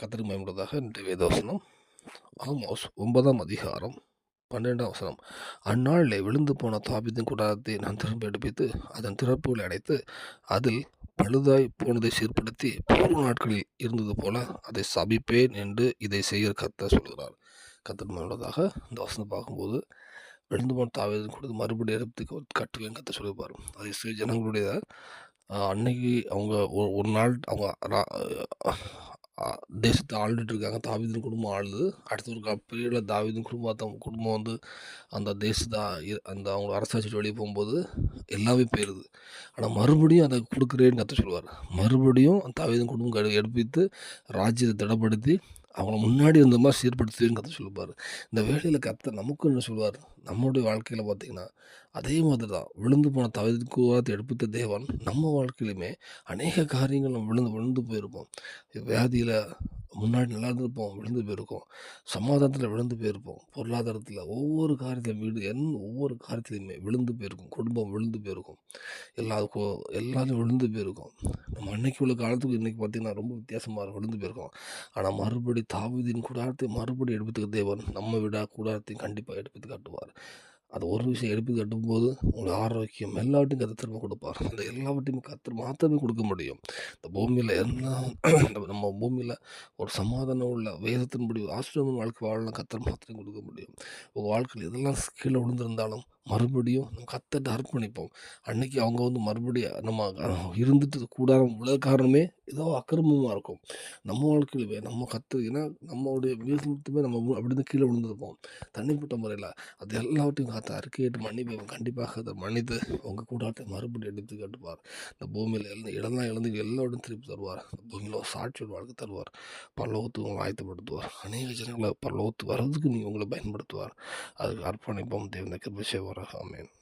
கத்திரி பயன்படுவதாக இன்றைய வேதவசனம் ஆமோஸ் ஒன்பதாம் அதிகாரம் பன்னெண்டாம் வசனம். அந்நாளிலே விழுந்து போன தாபித்தின் கூடாரத்தை நான் திரும்ப எடுப்பித்து அதன் திறப்புகளை அடைத்து அதில் பழுதாய் போனதை சீர்படுத்தி பூர்வ நாட்களில் இருந்தது போல அதை சபிப்பேன் என்று இதை செய்ய கத்த சொல்கிறார். கத்தர் பயன்படுவதாக இந்த வசனம் பார்க்கும்போது விழுந்து போன தாவீதின் கொடுத்து மறுபடியும் எடுத்து கட்டுவேன் கத்த சொல்லியிருப்பார். அது சிறு ஜனங்களுடைய அன்னைக்கு அவங்க ஒரு ஒரு நாள் அவங்க தேசத்தை ஆளுட்டு இருக்காங்க தாவிதின் குடும்பம் ஆளுது அடுத்த ஒரு பீரியடில் தாவிதின் குடும்பத்தை குடும்பம் வந்து அந்த தேசத்தை அந்த அவங்க அரசாட்சி வெளியே போகும்போது எல்லாமே போயிடுது ஆனால் மறுபடியும் அதை கொடுக்குறேன்னு கற்று சொல்லுவார் மறுபடியும் தாவிதின் குடும்பம் எடுப்பித்து ராஜ்யத்தை திடப்படுத்தி அவங்கள முன்னாடி இருந்த மாதிரி சீர்படுத்துவேன்னு கற்று சொல்லுவார். இந்த வேலையில் கத்த நமக்கு என்ன சொல்லுவார்? நம்மளுடைய வாழ்க்கையில் பார்த்தீங்கன்னா அதே மாதிரி தான் விழுந்து போன தவிர்த்து எடுப்பித்த தேவன் நம்ம வாழ்க்கையிலுமே அநேக காரியங்கள் நம்ம விழுந்து விழுந்து போயிருப்போம். வியாதியில் முன்னாடி நல்லா இருந்திருப்போம் விழுந்து போயிருக்கோம். சமாதானத்தில் விழுந்து போயிருப்போம். பொருளாதாரத்தில் ஒவ்வொரு காரியத்திலும் வீடு என் ஒவ்வொரு காரியத்திலையுமே விழுந்து போயிருக்கும். குடும்பம் விழுந்து போயிருக்கும். எல்லாருக்கும் எல்லாரும் விழுந்து போயிருக்கும். நம்ம அன்னைக்கு உள்ள காலத்துக்கு இன்றைக்கி பார்த்திங்கன்னா ரொம்ப வித்தியாசமாக இருக்கும் விழுந்து போயிருக்கோம். ஆனால் மறுபடி தாவீதின் கூடாரத்தை மறுபடி எடுப்பதுக்கு தேவன் நம்ம விட கூடாரத்தையும் கண்டிப்பாக எடுப்பது காட்டுவார். அது ஒரு விஷயம் எடுத்து கட்டும்போது உங்களுக்கு ஆரோக்கியம் எல்லாவற்றையும் கற்று திரும்ப கொடுப்பார். அந்த எல்லாவற்றையும் கற்று மாத்திரமே கொடுக்க முடியும். இந்த பூமியில் என்ன நம்ம- பூமியில் ஒரு சமாதானம் உள்ள வேதத்தின்படி ஆசிரியமான வாழ்க்கை வாழலாம் கத்தர் மாத்திரம் கொடுக்க முடியும். உங்கள் வாழ்க்கையில் இதெல்லாம் கீழே விழுந்திருந்தாலும் மறுபடியும் நம்ம கத்தட்ட அர்ப்பணிப்போம். அன்னைக்கு அவங்க வந்து மறுபடியும் நம்ம இருந்துட்டு கூடாரம் உலக காரணமே ஏதோ அக்கிரமமாக இருக்கும். நம்ம வாழ்க்கையிலுமே நம்ம கத்து ஏன்னா நம்மளுடைய வீட்டுமே நம்ம அப்படின்னு கீழே விழுந்திருப்போம். தனிப்பட்ட முறையில் அது எல்லாவற்றையும் காத்த அறிக்கையிட்டு மன்னிப்பு கண்டிப்பாக அதை மன்னித்து உங்கள் கூடாரத்தை மறுபடியும் எடுத்து கட்டுவார். இந்த பூமியில் எழுந்து இடம்லாம் இழந்து எல்லாரும் திருப்பி தருவார். இந்த பூமியில் ஒரு சாட்சியோட வாழ்க்கை தருவார். பரலோகத்துக்கு உங்களை ஆயத்தப்படுத்துவார். அநேக ஜனங்களை பரலோகத்து வர்றதுக்கு நீங்கள் உங்களை பயன்படுத்துவார். அதுக்கு அர்ப்பணிப்போம். தேவந்த விஷயம் செய்வார் 各方面。